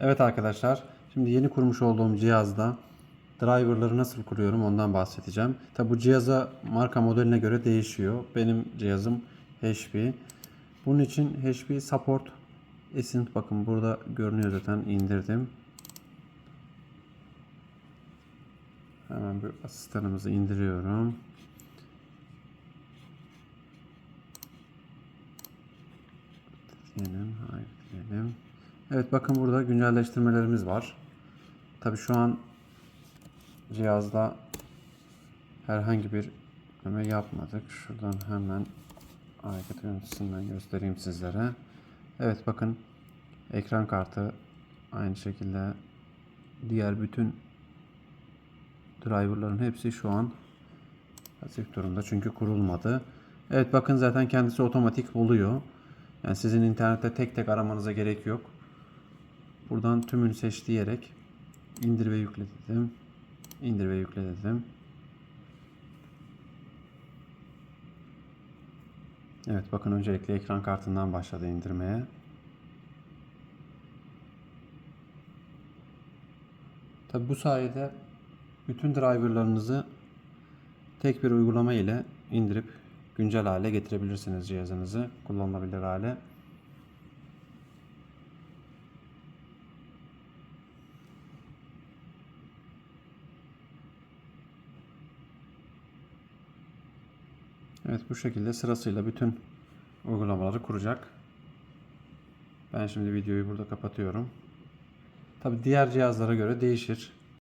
Evet arkadaşlar, şimdi yeni kurmuş olduğum cihazda driverları nasıl kuruyorum ondan bahsedeceğim. Tabi bu cihaza marka modeline göre değişiyor. Benim cihazım HP. Bunun için HP Support Essence bakın burada görünüyor zaten indirdim. Hemen bir asistanımızı indiriyorum. Diyelim, hayır diyelim. Evet bakın burada güncelleştirmelerimiz var. Tabi şu an cihazda herhangi bir yükleme yapmadık. Şuradan hemen hareket yöneticisinden göstereyim sizlere. Evet bakın ekran kartı aynı şekilde diğer bütün driverların hepsi şu an pasif durumda çünkü kurulmadı. Evet bakın zaten kendisi otomatik buluyor. Yani sizin internette tek tek aramanıza gerek yok. Buradan tümünü seç diyerek indir ve yükle dedim. İndir ve yükle dedim. Evet bakın öncelikle ekran kartından başladı indirmeye. Tabi bu sayede bütün driverlarınızı tek bir uygulama ile indirip güncel hale getirebilirsiniz cihazınızı kullanılabilir hale. Evet bu şekilde sırasıyla bütün uygulamaları kuracak. Ben şimdi videoyu burada kapatıyorum. Tabi diğer cihazlara göre değişir.